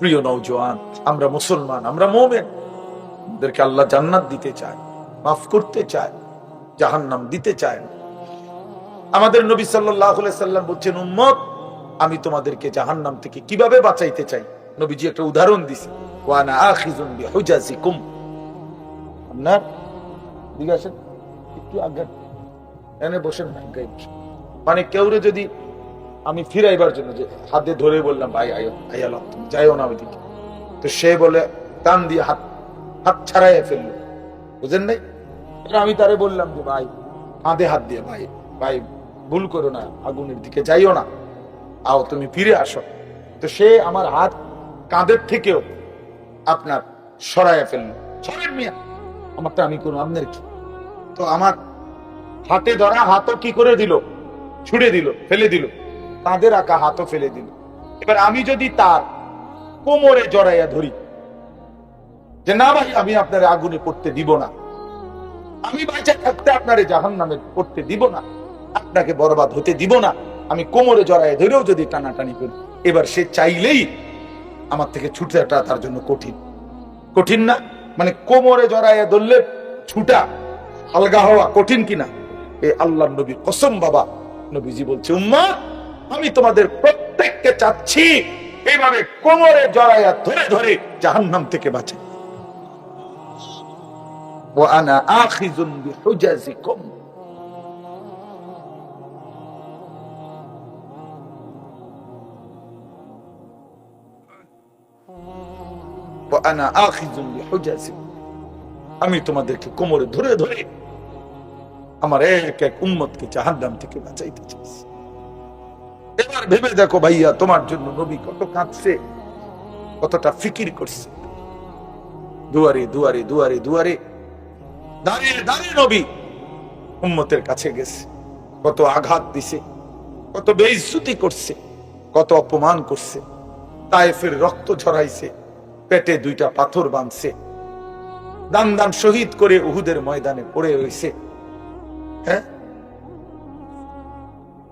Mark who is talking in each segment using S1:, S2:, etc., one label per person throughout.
S1: প্রিয় নৌজওয়ান আমরা মুসলমান, আমরা মোমেন। আমাদেরকে আল্লাহ জান্নাত দিতে চায়, মাফ করতে চায়, জাহান্নাম দিতে চায় না। আমাদের নবী সাল্লাহ সাল্লাম বলছেন, উম্মত, আমি তোমাদেরকে জাহান্নাম থেকে কীভাবে বাঁচাইতে চাই? নবীজি একটা উদাহরণ দিছে, ওয়ানা আখিজুন বিহুজাজিকুম। আপনার দিকে একটু আগে এনে বসেন আগে বসেন মানে কেউরে যদি আমি ফিরাইবার জন্য যে হাতে ধরে বললাম, ভাই আয়াল, তুমি যাইও না ওইদিকে। তো সে বলে, টান দিয়ে হাত হাত ছাড়াইয়া ফেলল। বুঝেন নাই? আমি তারে বললাম যে, ভাই কাঁধে হাত দিয়ে, ভাই ভাই, ভুল করো না, আগুনের দিকে যাইও না। আও, তুমি ফিরে আসো। তো সে আমার হাত কাঁধের থেকেও আপনার সরাইয়া ফেলল। সরেন মিয়া, আমারটা আমি করব, আপনার কি? তো আমার হাতে ধরা হাতও কি করে দিল? ছুড়ে দিল, ফেলে দিল। কাঁধে রাখা হাতও ফেলে দিল। এবার আমি যদি তার কোমরে জড়াইয়া ধরি, যে না ভাই, আমি আপনার আগুনে পড়তে দিব না। আমি বাইচা থাকতে আপনারে জাহান নামে পড়তে দিব না। আপনাকে বরবাদ হতে দিব না। আমি কোমরে জড়াইয়া ধরেও যদি টানাটানি করি, এবার সে চাইলেই আমার থেকে ছুটাটা তার জন্য কঠিন। কঠিন না মানে কোমরে জড়াইয়া ধরলে ছুটা আলগা হওয়া কঠিন কিনা? এ আল্লাহ নবী কসম বাবা, নবীজি বলছে, উম্মা আমি তোমাদের প্রত্যেককে চাচ্ছি এইভাবে কোমরে জড়াইয়া ধরে ধরে জাহান্নাম থেকে বাঁচে وأنا آخذ بحجزكم وأنا آخذ بحجزكم আমি তোমাদেরকে কোমরে ধরে ধরে আমার এক এক উম্মতকে জাহান্নাম থেকে বাঁচাইতে চাইছি এবার ভেবে দেখো ভাইয়া, তোমার জন্য নবী কত কাঁদছে, কতটা ফিকির করছে। দুয়ারে দুয়ারে দুয়ারে দুয়ারে দাঁড়িয়ে দাঁড়িয়ে নবী উম্মতের কাছে গেছে। কত আঘাত দিছে, কত বেইজ্জতি করছে, কত অপমান করছে। তায়েফের রক্ত ঝরাইছে, পেটে দুইটা পাথর বাঁধছে। দান দান শহীদ করে উহুদের ময়দানে পড়ে রয়েছে। হ্যাঁ?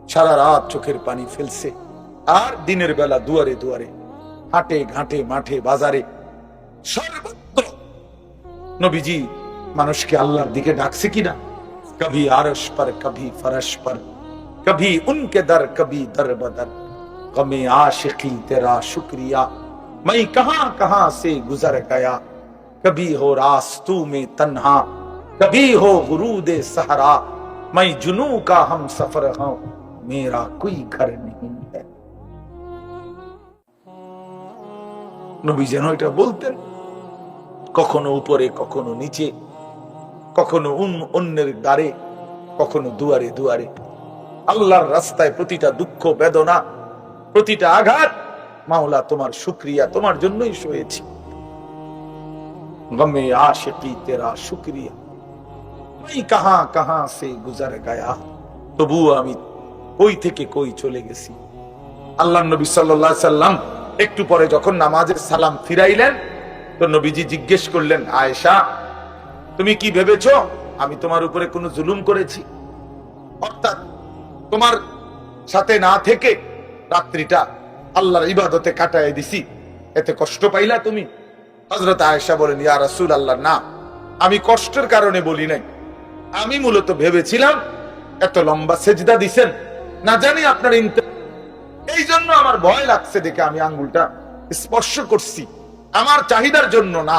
S1: সারা রাত চোখের পানি ফেলছে আর দিনের বেলা দুয়ারে দুয়ারে হাটে ঘাটে মাঠে বাজারে সর্বত্র নবীজি মানুষকে আল্লাহর দিকে ডাকছে কিনা কভি আরশ पर कभी फरश पर कभी उनके दर कभी दर बदर गमे आशिकी तेरा शुक्रिया मैं कहां कहां से गुजर गया कभी हो रास्तू में तन्हा कभी हो गुरूद सहरा मैं जुनू का हम सफर हूं मेरा कोई घर नहीं है নবী যেন এটা বলতেন কখনো উপরে কখনো নিচে কখনো উন- অন্যের দ্বারে কখনো দুয়ারে দুয়ারে আল্লাহর রাস্তায় প্রতিটা দুঃখ বেদনা প্রতিটা আঘাত মাওলা তোমার শুক্রিয়া তোমার জন্যই সয়েছি গমে আশিকি তেরা শুক্রিয়া मैं कहां कहां से गुजर गया তবুও আমি কই থেকে কই চলে গেছি? আল্লাহ নবী আলাইহি সাল্লাম একটু পরে যখন নামাজের সালাম ফিরাইলেন, তো নবীজি জিজ্ঞেস করলেন, আয়েশা, তুমি কি ভেবেছ আমি তোমার উপরে কোনো জুলুম করেছি? অর্থাৎ তোমার সাথে না থেকে রাত্রিটা আল্লাহর ইবাদতে কাটায় দিছি। এতে কষ্ট পাইলা তুমি? হজরত আয়েশা বলেন, ইয়া রাসূল আল্লাহ না, আমি কষ্টের কারণে বলি নাই। আমি মূলত ভেবেছিলাম, এত লম্বা সেজদা দিছেন না জানি আপনার এই জন্য আমার ভয় লাগছে দেখে আমি আঙ্গুলটা স্পর্শ করছি। আমার চাহিদার জন্য না,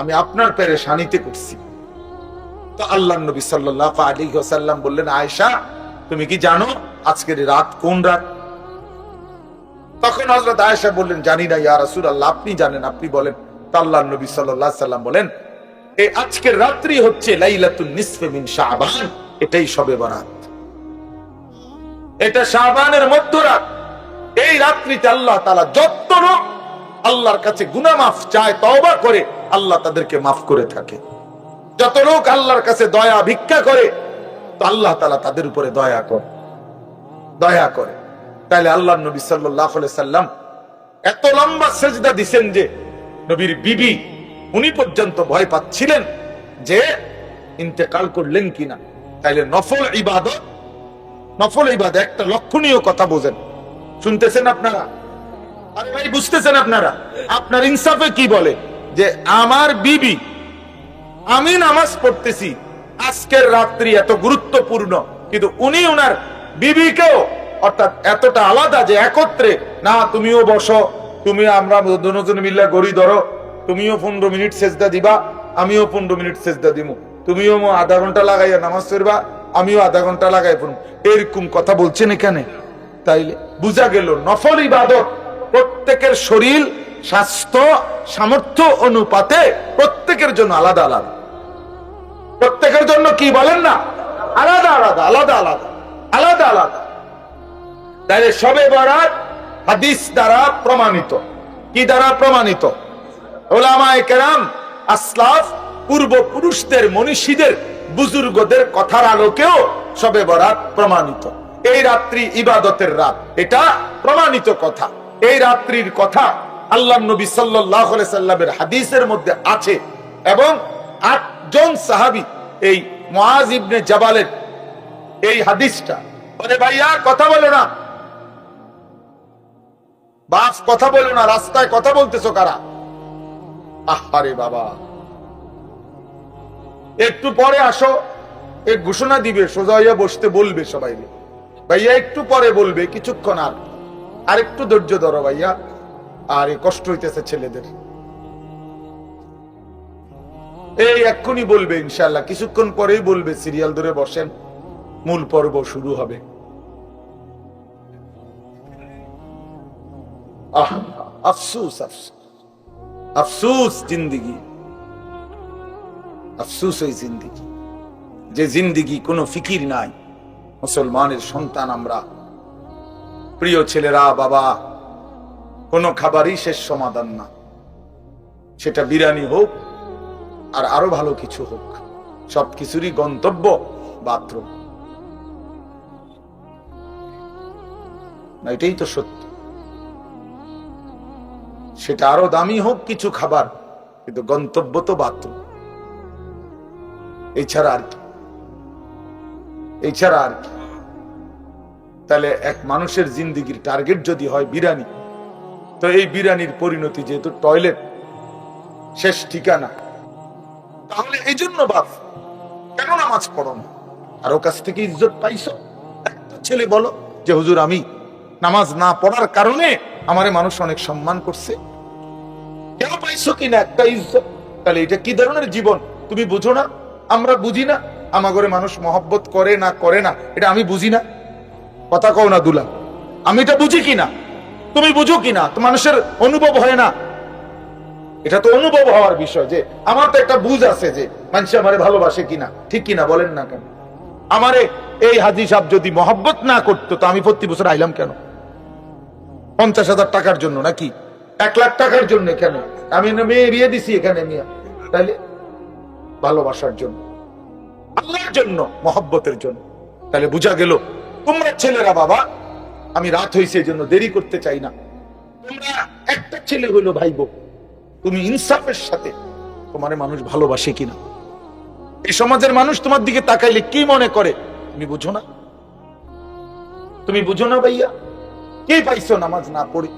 S1: আমি আপনার পেরেশানিতে করছি। তো আল্লাহ নবী সাল্লাহ আলী সাল্লাম বললেন, আয়েশা, তুমি কি জানো আজকের রাত কোন রাত? তখন হজরত আয়েশা বললেন, জানি না ইয়া রাসূল আল্লাহ আপনি জানেন, আপনি বলেন। তো আল্লাহ নবী আলাইহি সাল্লাম বলেন এই আজকের রাত্রি হচ্ছে লাইলাতুন নিসফে মিন শাবান, এটাই সবে বরাত। এটা শাবানের মধ্যরাত। এই রাত্রিতে আল্লাহ তাআলা যত আল্লাহর কাছে গুনাহ মাফ চায়, তওবা করে, আল্লাহ তাদেরকে মাফ করে থাকে। যত লোক আল্লাহর কাছে দয়া ভিক্ষা করে, তো আল্লাহ তাআলা তাদের উপরে দয়া করে। দয়া করে। তাহলে আল্লাহ নবী আলাইহি সাল্লাম এত লম্বা সেজদা দিছেন যে, নবীর বিবি, উনি পর্যন্ত ভয় পাচ্ছিলেন যে, ইন্তেকাল করলেন কিনা। তাইলে নফল ইবাদত নফল ইবাদত, একটা লক্ষণীয় কথা বোঝেন। শুনতেছেন আপনারা? আরে ভাই, বুঝতেছেন আপনারা? আপনার ইনসাফে কি বলে? যে আমার বিবি, আমি নামাজ পড়তেছি, আজকের রাত্রি এত গুরুত্বপূর্ণ, কিন্তু উনি ওনার বিবিকেও অর্থাৎ এতটা আলাদা যে একত্রে, না, তুমিও বসো, তুমি আমরা দুজন মিল্লা গড়ি ধরো, তুমিও পনেরো মিনিট সেজদা দিবা, আমিও পনেরো মিনিট সেজদা দিব তুমিও আধা ঘণ্টা লাগাইয়া নামাজ পড়বা আমিও আধা ঘণ্টা লাগাই পড়ব এরকম কথা বলছেন এখানে? তাইলে বুঝা গেল, নফল ইবাদত প্রত্যেকের শরীর, স্বাস্থ্য, সামর্থ্য, অনুপাতে প্রত্যেকের জন্য আলাদা আলাদা। প্রত্যেকের জন্য কি বলেন না? আলাদা আলাদা আলাদা আলাদা আলাদা আলাদা। তাহলে সবে বরাত হাদিস দ্বারা প্রমাণিত। কি দ্বারা প্রমাণিত? ওলামায়ে কেরাম, আসলাফ, পূর্বপুরুষদের, মনীষীদের বুজুর্গদের কথার আলোকেও সবে বরাত প্রমাণিত। এই রাত্রি ইবাদতের রাত, এটা প্রমাণিত কথা। এই রাত্রির কথা আল্লাহ নবী সাল্লাহ সাল্লামের হাদিসের মধ্যে আছে এবং আটজন সাহাবি, এই মুআজ ইবনে জাবালের এই হাদিসটা। বলে ভাইয়া, কথা বলো না। বাস, কথা বলো না। রাস্তায় কথা বলতেছো কারা? আহারে বাবা। একটু পরে আসো। এই ঘোষণা দিবে, সোজা হইয়া বসতে বলবে সবাই ভাইয়া, একটু পরে বলবে, কিছুক্ষণ আর। আর একটু ধৈর্য ধরো ভাইয়া। আর এ কষ্ট হইতেছে ছেলেদের। এই এক্ষুনি বলবে ইনশাল্লাহ কিছুক্ষণ পরেই বলবে, সিরিয়াল ধরে বসেন। মূল পর্ব শুরু হবে। আফসুস আফসুস। আফসুস, জিন্দিগি। আফসুস ওই জিন্দিগি। যে জিন্দিগি কোনো ফিকির নাই, মুসলমানের সন্তান আমরা। প্রিয় ছেলেরা, বাবা, কোনো খাবারই শেষ সমাধান না। সেটা বিরিয়ানি হোক, আর আরও ভালো কিছু হোক, সব কিছুরই গন্তব্য বাথরুম। না, এটাই তো সত্য। সেটা আরও দামি হোক কিছু খাবার, কিন্তু গন্তব্য তো বাথরুম। এছাড়া আর কি। এছাড়া আর কি। তাহলে এক মানুষের জিন্দিগির টার্গেট যদি হয় বিরানি তো এই বিরানির পরিণতি যেহেতু টয়লেট শেষ ঠিকানা। তাহলে এই জন্য বাপ, কেন নামাজ পড়ো না? কারও কাছ থেকে ইজ্জত পাইছো? একটা ছেলে বলো যে, হুজুর, আমি নামাজ না পড়ার কারণে আমারে মানুষ অনেক সম্মান করছে। কেন পাইছো কিনা একটা ইজ্জত? তাহলে এটা কি ধরনের জীবন? তুমি বুঝো না? আমরা বুঝি না। আমাগরে মানুষ মহব্বত করে না করে না। এটা আমি বুঝি না। কথা কও না দুলা। আমি এটা বুঝি কিনা? তুমি বুঝো কিনা? তো মানুষের অনুভব হয় না। এটা তো অনুভব হওয়ার বিষয় যে, আমার তো একটা বুঝ আছে যে, মানুষ আমারে ভালোবাসে কিনা? ঠিক কিনা? বলেন না কেন? আমারে এই হাজি সাহেব যদি মহব্বত না করতো, তো আমি প্রতি বছর আইলাম কেন? পঞ্চাশ হাজার টাকার জন্য নাকি? এক লাখ টাকার জন্য কেন? আমি মেয়ে বিয়ে দিছি এখানে মিয়া। তাইলে ভালোবাসার জন্য, আল্লাহর জন্য, মহব্বতের জন্য। তাহলে বুঝা গেল, তোমরা ছেলেরা বাবা, আমি রাত হয়েছে জন্য দেরি করতে চাই না। তোমরা একটা ছেলে হইল ভাইবো, তুমি ইনসাফের সাথে, তোমার মানুষ ভালোবাসে কিনা? এই সমাজের মানুষ তোমার দিকে তাকাইলে কি মনে করে? তুমি বুঝো না? তুমি বুঝো না ভাইয়া? কে পাইছো নামাজ না পড়ে?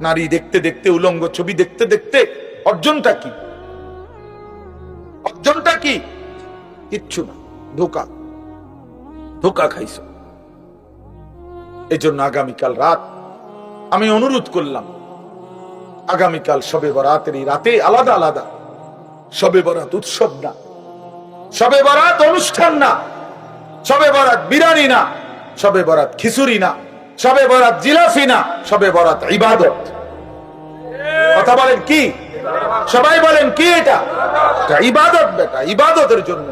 S1: নারী দেখতে দেখতে, উলঙ্গ ছবি দেখতে দেখতে, অর্জনটা কি? অর্জনটা কি? কিচ্ছু না। ধোকা। ধোকা খাইছো। এই জন্য আগামীকাল রাত আমি অনুরোধ করলাম, আগামীকাল সবে বরাতের এই রাতে আলাদা আলাদা। সবে বরাত উৎসব না। সবে বরাত অনুষ্ঠান না। সবে বরাত বিরানি না। সবে বরাত খিচুড়ি না। সবে বরাত জিলাফি না। সবে বরাত ইবাদত। কথা বলেন কি? সবাই বলেন, কি এটা? ইবাদত বেটা, ইবাদতের জন্য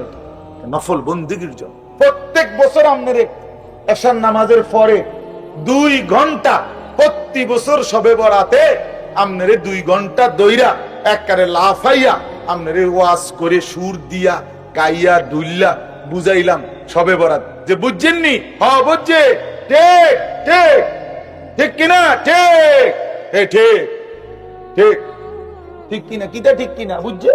S1: নফল বন্দিগির জন্য। প্রত্যেক বছর আপনার এশার নামাজের পরে দুই ঘণ্টা প্রতি বছর সবে বরাতে আমনেরে দুই ঘণ্টা এককারে লাফাইয়া আমনেরে ওয়াজ করে সুর দিয়া, গাইয়া দুইল্লা বুঝাইলাম সবে বরাত। যে বুঝছেননি হ, বুঝছে। ঠিক ঠিক ঠিক কিনা? ঠিক। ঠিক। ঠিক। ঠিক কিনা? কিটা ঠিক কিনা? বুঝছে?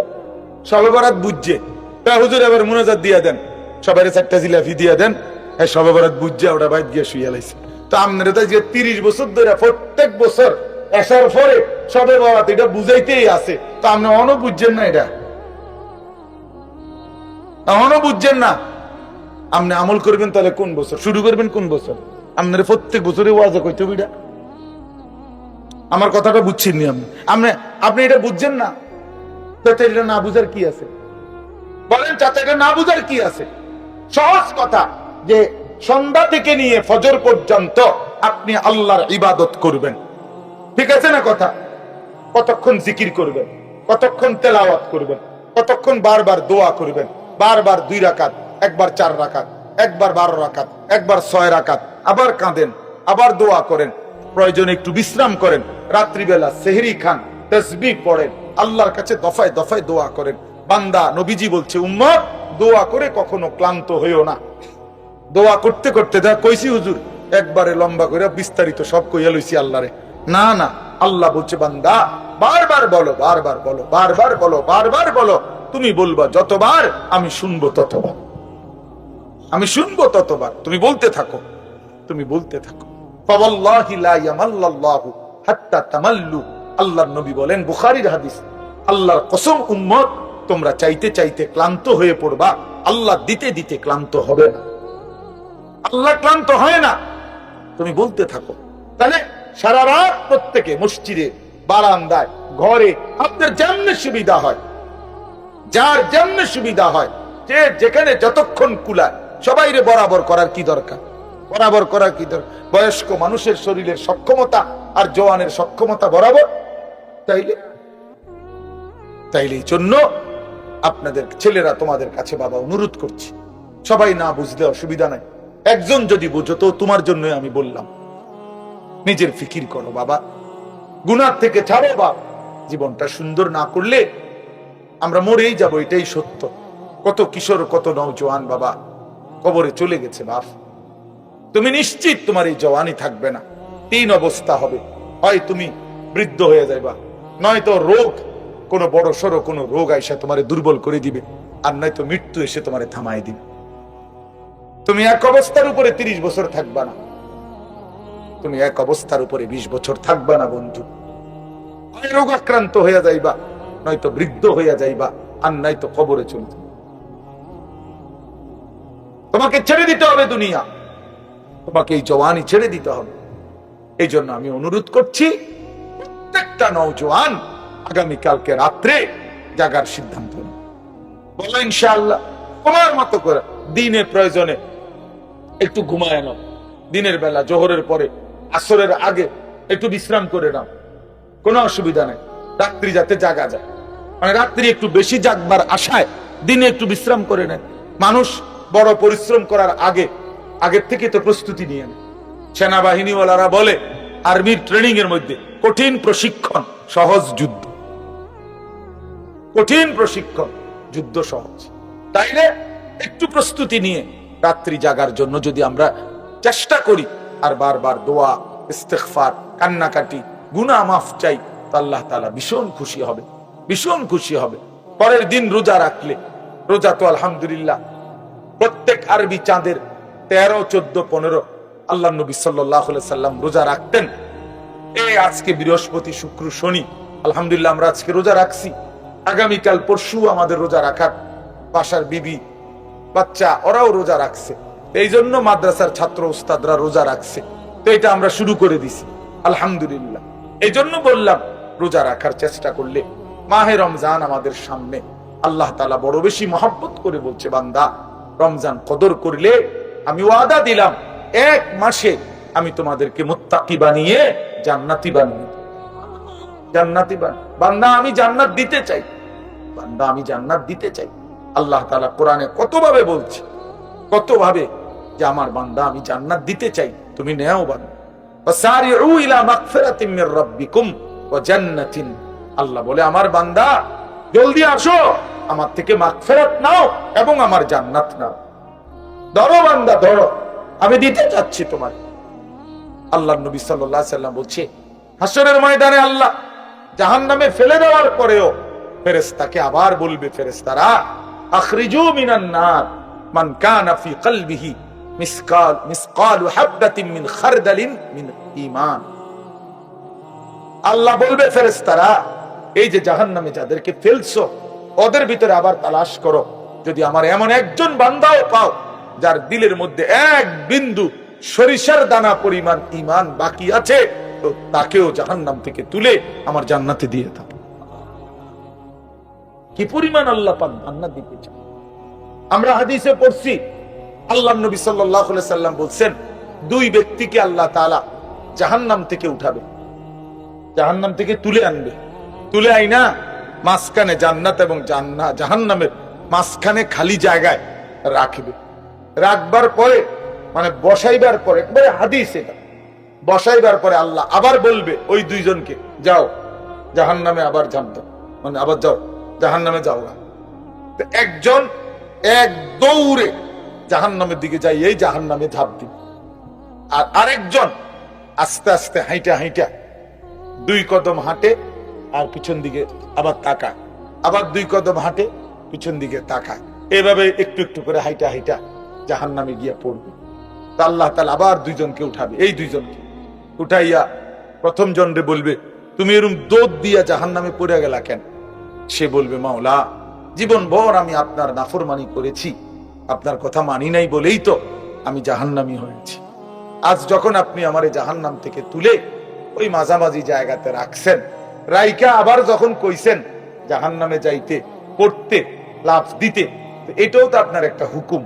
S1: সবে বরাত বুঝছে। তা হুজুর, এবার মুনাজাত দিয়া দেন। সবাই চারটা জিলাফি দিয়া দেন। হ্যাঁ সবে বরাত বুঝছে ওটা বাইর গিয়ে শুয়ে লাইছে। তো আপনারা তো যে তিরিশ বছর ধরে, প্রত্যেক বছর আসার পরে সবে বাবা এটা বুঝাইতেই আছে। তো আপনি অন বুঝছেন না এটা? এখনও বুঝছেন না? আপনি আমল করবেন তাহলে কোন বছর? শুরু করবেন কোন বছর? আপনার প্রত্যেক বছরে ওয়াজে কইতে এটা। আমার কথাটা বুঝছেন নি আপনি আপনি আপনি এটা বুঝছেন না? তাতে এটা না বুঝার কি আছে? বলেন চাচা, এটা না বুঝার কি আছে? সহজ কথা যে সন্ধ্যা থেকে নিয়ে ফজর পর্যন্ত আপনি আল্লাহর ইবাদত করবেন। ঠিক আছে না কথা? কতক্ষণ জিকির করবেন, কতক্ষণ তেলাওয়াত করবেন, কতক্ষণ বারবার দোয়া করবেন, বারবার দুই রাকাত, একবার চার রাকাত, একবার বারো রাকাত, একবার ছয় রাকাত, আবার কাঁদেন, আবার দোয়া করেন, প্রয়োজনে একটু বিশ্রাম করেন রাত্রিবেলা সেহরি খান তসবি পড়েন, আল্লাহর কাছে দফায় দফায় দোয়া করেন। বান্দা নবীজি বলছে, উম্মত, দোয়া করে কখনো ক্লান্ত হইও না। দোয়া করতে করতে যা কইছি হুজুর, একবারে লম্বা করে বিস্তারিত সব কইয়া লইছি আল্লাহরে। না না, আল্লাহ বলছে, বান্দা, বারবার বলো বারবার বলো বারবার বলো বারবার বলো, তুমি বলবা যতবার, আমি শুনব ততবার। আমি শুনব ততবার। তুমি বলতে থাকো, তুমি বলতে থাকো। ইয়ামাল্লাল্লাহু হাত্তা তামাল্লু। আল্লাহর নবী বলেন, বুখারীর হাদিস, আল্লাহর কসম উম্মত, তোমরা চাইতে চাইতে ক্লান্ত হয়ে পড়বা, আল্লাহ দিতে দিতে ক্লান্ত হবে না। আল্লাহ ক্লান্ত হয় না। তুমি বলতে থাকো। তাহলে সারা রাত প্রত্যেকে মসজিদে, বারান্দায়, ঘরে, আপনার যেমন সুবিধা হয়, যার যেমন সুবিধা হয়, যে যেখানে যতক্ষণ কুলায় সবাই রে বরাবর করার কি দরকার? বরাবর করার কি বয়স্ক মানুষের শরীরের সক্ষমতা আর জওয়ানের সক্ষমতা বরাবর? তাইলে? তাইলে জন্য আপনাদের ছেলেরা তোমাদের কাছে বাবা অনুরোধ করছি। সবাই না বুঝলে অসুবিধা নাই। একজন যদি বুঝো তো তোমার জন্য আমি বললাম। নিজের ফিকির করো বাবা। গুনার থেকে ছাড়ো বাবা জীবনটা সুন্দর না করলে আমরা মরেই যাব, এটাই সত্য। কত কিশোর, কত নৌজওয়ান বাবা। কবরে চলে গেছে বাপ। তুমি নিশ্চিত তোমার এই জওয়ানি থাকবে না। তিন অবস্থা হবে। হয় তুমি বৃদ্ধ হয়ে যাইবা, নয়তো রোগ, কোনো বড় সড়ো কোনো রোগ আইসা তোমারে দুর্বল করে দিবে, আর নয়তো মৃত্যু এসে তোমারে থামাই দিবে। তুমি এক অবস্থার উপরে তিরিশ বছর থাকবা না। তুমি এক অবস্থার উপরে বিশ বছর থাকবা না, বন্ধু। হয় রোগ আক্রান্ত হইয়া যাইবা, নয়তো বৃদ্ধ হইয়া যাইবা, আর নয়তো কবরে চলে যাবে তোমাকে ছেড়ে দিতে হবে দুনিয়া। তোমাকে এই জওয়ানি ছেড়ে দিতে হবে। এই জন্য আমি অনুরোধ করছি, প্রত্যেকটা নৌজওয়ান আগামীকালকে রাত্রে জাগার সিদ্ধান্ত বলো ইনশাআল্লাহ, তোমার মতো করে দিনে প্রয়োজনে একটু ঘুমায় নাও। দিনের বেলা, জোহরের পরে, আসরের আগে একটু বিশ্রাম করে নাও। কোনো অসুবিধা নেই, রাত্রি যাতে জাগা যায়। মানে রাত্রি একটু বেশি জাগবার আশায় দিনে একটু বিশ্রাম করে নেয় মানুষ বড় পরিশ্রম করার আগে আগের থেকে তো প্রস্তুতি নিয়ে নেয় সেনাবাহিনীওয়ালারা বলে, আর্মির ট্রেনিং এর মধ্যে কঠিন প্রশিক্ষণ সহজ যুদ্ধ। কঠিন প্রশিক্ষণ যুদ্ধ সহজ। তাইলে একটু প্রস্তুতি নিয়ে রাত্রি জাগার জন্য যদি আমরা চেষ্টা করি, আর বারবার দোয়া, ইস্তেগফার, কান্নাকাটি গুনা মাফ চাই আল্লাহ তালা ভীষণ খুশি হবে, ভীষণ খুশি হবে। পরের দিন রোজা রাখলে, রোজা তো আলহামদুলিল্লাহ, প্রত্যেক আরবি চাঁদের তেরো, চোদ্দ, পনেরো আল্লাহ নবী সাল্লাহ সাল্লাম রোজা রাখতেন। এই আজকে বৃহস্পতি, শুক্র, শনি, আলহামদুলিল্লাহ আমরা আজকে রোজা রাখছি। আগামীকাল পরশু আমাদের রোজা রাখার বাসার বিবি, বাচ্চা, ওরাও রোজা রাখছে। এই জন্য মাদ্রাসার ছাত্র উস্তাদরা রোজা রাখছে। তো এটা আমরা শুরু করে দিছি, আলহামদুলিল্লাহ। এই জন্য বললাম, রোজা রাখার চেষ্টা করলে মাহে রমজান আমাদের সামনে। আল্লাহ তালা বড় বেশি মহাব্বত করে বলছে, বান্দা, রমজান কদর করলে আমি ওয়াদা দিলাম, এক মাসে আমি তোমাদেরকে মুত্তাকি বানিয়ে জান্নাতি বানিয়ে। জান্নাতি বান, বান্দা, আমি জান্নাত দিতে চাই। বান্দা, আমি জান্নাত দিতে চাই। আল্লাহ তাআলা কোরআনে কতভাবে বলছে, কতভাবে যে আমার বান্দা, আমি জান্নাত দিতে চাই, তুমি নেও বান্দা। আল্লাহ বলে, আমার বান্দা, জলদি আসো, আমার থেকে মাগফিরাত নাও এবং আমার জান্নাত নাও। ধরো বান্দা, ধরো। আমি দিতে চাচ্ছি তোমার আল্লাহ নবী আলাইহি সাল্লাম বলছে, হাসরের ময়দানে আল্লাহ জাহান্নামে ফেলে দেওয়ার পরেও ফেরেশতাকে আবার বলবে ফেরেশতারা, আখরিজু মিনান নার, মান কলবিহি মিসকাল মিসকাল মিন খারদালিন মিন আল্লাহ বলবে ফেরেস্তারা এই যে জাহান নামে যাদেরকে ফেলছো, ওদের ভিতরে আবার তালাশ করো। যদি আমার এমন একজন বান্দাও পাও যার দিলের মধ্যে এক বিন্দু সরিষার দানা পরিমাণ ইমান বাকি আছে, তো তাকেও জাহান নাম থেকে তুলে আমার জান্নাতে দিয়ে দাও। কি পরিমাণ আল্লাহ পাক জান্নাত দিতে চান? আমরা হাদিসে পড়ছি, আল্লাহ নবী সাল্লাল্লাহু আলাইহি সাল্লাম বলছেন, দুই ব্যক্তিকে আল্লাহ তাআলা জাহান্নাম থেকে উঠাবে, জাহান্নাম থেকে তুলে আনবে। তুলে আইনা মাঝখানে জান্নাত এবং জান্না জাহান্নামের মাঝখানে খালি জায়গায় রাখবে। রাখবার পরে মানে বসাইবার পরে, একবারে হাদিস এটা। বসাইবার পরে আল্লাহ আবার বলবে ওই দুইজনকে, যাও, জাহান্নামে আবার জানতো মানে আবার যাও, জাহান্নামে যাও না। একজন এক দৌড়ে জাহান্নামের দিকে যাই এই জাহান্নামে ঝাঁপ দিবে। আর আরেকজন আস্তে আস্তে হাইটা হাইটা দুই কদম হাঁটে আর পিছন দিকে আবার তাকায়। আবার দুই কদম হাঁটে, পিছন দিকে তাকায়। এভাবে একটু একটু করে হাইটা হাইটা জাহান নামে গিয়া পড়বে। তা আল্লাহ তালা আবার দুইজনকে উঠাবে, এই দুইজনকে। উঠাইয়া প্রথম জনরে বলবে, তুমি এরম দোদ দিয়া জাহান নামে পড়ে গেলা কেন? সে বলবে, মাওলা জীবন ভর আমি আপনার নাফরমানি করেছি। আপনার কথা মানি নাই বলেই তো আমি জাহান্নামি হয়েছি। আজ যখন আপনি আমার এই জাহান্নাম থেকে তুলে ওই মাঝামাঝি জায়গাতে রাখছেন, রাইকা আবার যখন কইছেন জাহান্নামে যাইতে, পড়তে লাভ দিতে এটাও তো আপনার একটা হুকুম।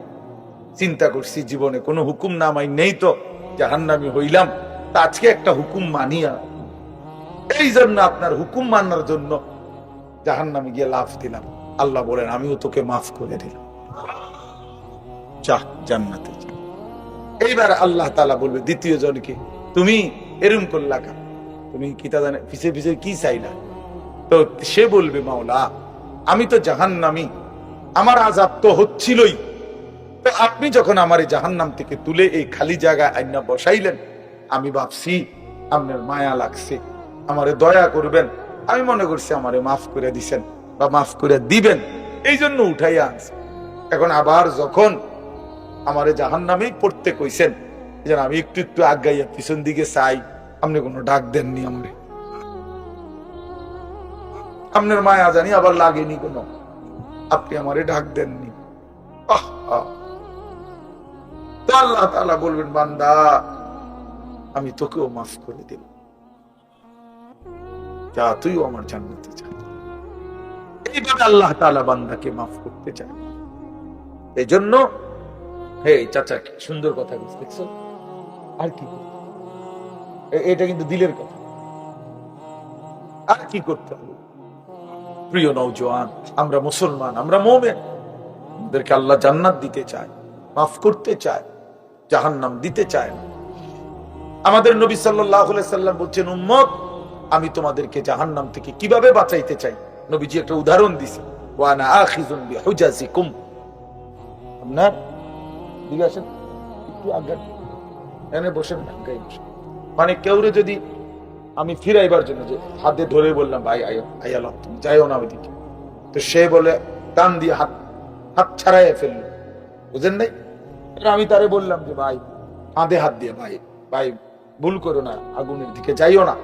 S1: চিন্তা করছি, জীবনে কোনো হুকুম না মাই, নেই তো, জাহান্নামি হইলাম। তা আজকে একটা হুকুম মানিয়া, এই জন্য আপনার হুকুম মানার জন্য জাহান্নামে গিয়ে লাভ দিলাম। আল্লাহ বলেন, আমিও তোকে মাফ করে দিলাম। চাহ জান্নাতে এইবার আল্লাহ তালা বলবে, দ্বিতীয় জনকে তুমি এরম করলা কেন? তুমি কি তা জানে পিছে পিছে কি চাইলা? তো সে বলবে, মাওলা, আমি তো জাহান্নামি, আমার আজাব তো হচ্ছিলই। তো আপনি যখন আমার এই জাহান্নাম থেকে তুলে এই খালি জায়গায় আইনা বসাইলেন আমি ভাবছি আপনার মায়া লাগছে আমারে দয়া করবেন। আমি মনে করছি আমারে মাফ করে দিছেন বা মাফ করে দিবেন। এই জন্য উঠাইয়া আনছে। এখন আবার যখন আমারে জাহান নামেই পড়তে কইছেন যেন আমি একটু একটু আগাইয়া পিছন দিকে চাই আপনি কোনো ডাক দেননি আমরে। আপনার মায়া জানি আবার লাগেনি কোনো। আপনি আমারে ডাক দেননি। আহ, আহ। আল্লাহ তাআলা বলবেন, বান্দা, আমি তোকেও মাফ করে যা আমার জান্নাতে এইভাবে আল্লাহ তাআলা বান্দাকে মাফ করতে চায়। এই জন্য হে চাচা সুন্দর কথা দেখছ? আর কি এটা কিন্তু দিলের কথা। আর কি করতে হবে? প্রিয় নৌজওয়ান আমরা মুসলমান, আমরা মোমেন। আমাদেরকে আল্লাহ জান্নাত দিতে চায়, মাফ করতে চায়। জাহান্নাম দিতে চায় না। আমাদের নবী সাল্লাল্লাহু সাল্লাম বলছেন, উম্মত, আমি তোমাদেরকে জাহান্নাম থেকে কীভাবে বাঁচাইতে চাই? নবীজি একটা উদাহরণ দিছে একটু আগে। এনে বসেন আগাই বসেন। মানে কেউরে যদি আমি ফিরাইবার জন্য যে হাতে ধরে বললাম, ভাই, আয়ো আয়াল তুমি যাইও না ওইদিকে। তো সে বলে, টান দিয়ে হাত হাত ছাড়াই ফেলল। বুঝেন নাই? আমি তারে বললাম যে, ভাই, কাঁধে হাত দিয়ে, ভাই ভাই, ভুল করো না, আগুনের দিকে যাইও না।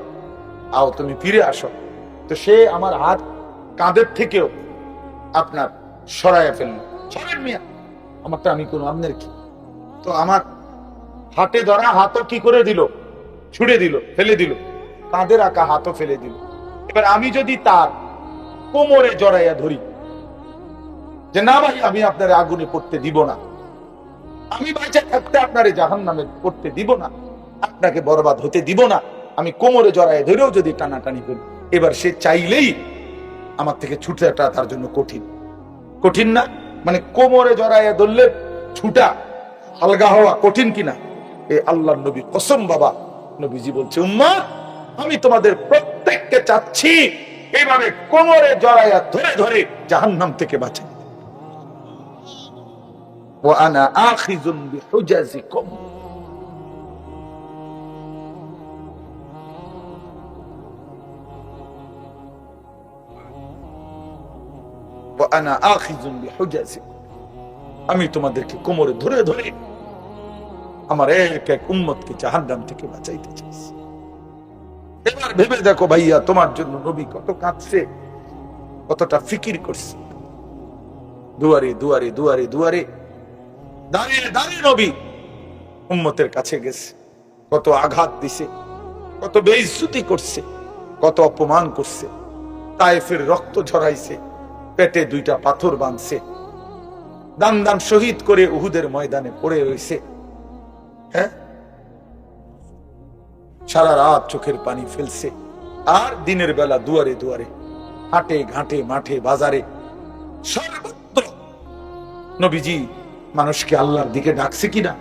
S1: আও, তুমি ফিরে আসো। তো সে আমার হাত কাঁধের থেকেও আপনার সরাইয়া ফেলল। সরেন মিয়া, আমারটা আমি কোনো আপনার কি? তো আমার হাতে ধরা হাতও কি করে দিল? ছুড়ে দিল, ফেলে দিল। কাঁধে রাখা হাতও ফেলে দিল। এবার আমি যদি তার কোমরে জড়াইয়া ধরি, যে না ভাই, আমি আপনার আগুনে পড়তে দিব না। আমি বাইচা থাকতে আপনারে জাহান নামে করতে দিব না, আপনাকে বরবাদ হতে দিব না, আমি কোমরে জড়াইয়া ধরেও যদি টানাটানি করি, এবার সে চাইলেই আমার থেকে ছুটাটা তার জন্য কঠিন। কঠিন না মানে কোমরে জড়াইয়া ধরলে ছুটা হালকা হওয়া কঠিন কিনা? এ আল্লাহ নবী কসম বাবা, নবীজি বলছে, উম্মা, আমি তোমাদের প্রত্যেককে চাচ্ছি এইভাবে কোমরে জড়াইয়া ধরে ধরে জাহান্নাম থেকে বাঁচাই وأنا آخذ بحجزكم وأنا آخذ بحجزكم আমি তোমাদেরকে কোমরে ধরে ধরে আমার এক এক উম্মতকে জাহান্নাম থেকে বাঁচাইতে চাইছি এবার ভেবে দেখো ভাইয়া তোমার জন্য নবী কত কাঁদছে কতটা ফিকির করছে দুয়ারে দুয়ারে দুয়ারে দুয়ারে দাঁড়িয়ে দাঁড়িয়ে নবী উম্মতের কাছে গেছে। কত আঘাত দিছে, কত বেইজ্জতি করছে, কত অপমান করছে। তায়েফের রক্ত ঝরাইছে, পেটে দুইটা পাথর বাঁধছে। দান দান শহীদ করে উহুদের ময়দানে পড়ে রয়েছে। হ্যাঁ? সারা রাত চোখের পানি ফেলছে। আর দিনের বেলা দুয়ারে দুয়ারে, হাটে ঘাটে মাঠে বাজারে, সর্বত্র নবীজি মানুষকে আল্লাহর দিকে ডাকছে কিনা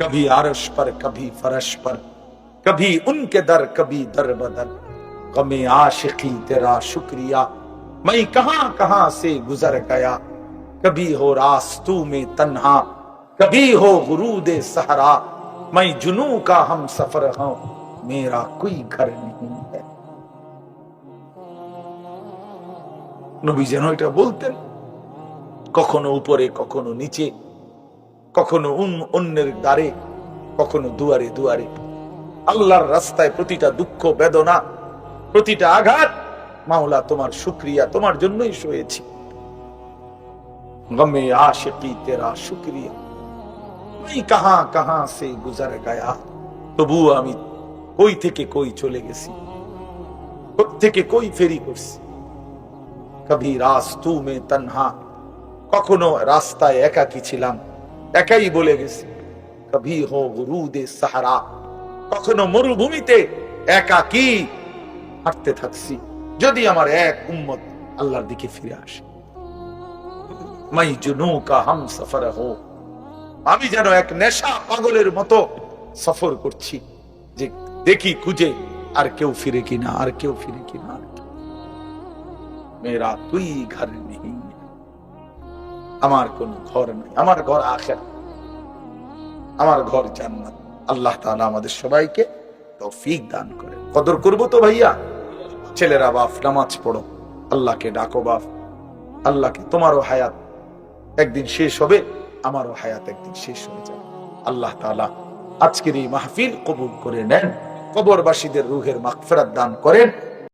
S1: কভি আরশ पर कभी फरश पर कभी उनके दर कभी दर बदर कमे आशिकी तेरा शुक्रिया मैं कहां कहां से गुजर गया कभी हो रास्तू में तन्हा कभी हो गुरूद सहरा मैं जुनू का हम सफर हूं मेरा कोई घर नहीं है নবী যেন এটা বলতেন কখনো উপরে কখনো নিচে কখনো অন্যের দ্বারে, কখনো দুয়ারে দুয়ারে। আল্লাহর রাস্তায় প্রতিটা দুঃখ, বেদনা, প্রতিটা আঘাত, মাওলা তোমার শুক্রিয়া, তোমার জন্যই শুয়েছি গমে আশেকি তেরা শুক্রিয়া। আমি কাহা কাহা সে গুজার গায়া। তবু আমি কই থেকে কই চলে গেছি? থেকে কই ফেরি করছি? কবি রাস্তু মে তনহা। কখনো রাস্তায় একাকি ছিলাম। একাই বলে গেছি কবি হো গুরুদে সাহারা, কখনো মরুভূমিতে একাকি হাঁটতে থাকছি, যদি আমার এক উম্মত আল্লাহর দিকে ফিরে আসে। মাই জুনু কা হাম সফর হো, আমি যেন এক নেশা পাগলের মতো সফর করছি, যে দেখি খুঁজে আর কেউ ফিরে কিনা, আর কেউ ফিরে কিনা। মেরা তুই ঘর নেই। আমার কোন ঘর নেই, আমার ঘর আখের আমার ঘর জান্নাত। আল্লাহ তাআলা আমাদের সবাইকে তৌফিক দান করে কদর করব তো ভাইয়া? ছেলেরা বাপ, নামাজ পড়ো, আল্লাহকে ডাকো বাপ। আল্লাহকে তোমারও হায়াত একদিন শেষ হবে, আমারও হায়াত একদিন শেষ হয়ে যাবে। আল্লাহ তাআলা আজকের এই মাহফিল কবুল করে নেন, কবরবাসীদের রুহের মাগফিরাত দান করেন।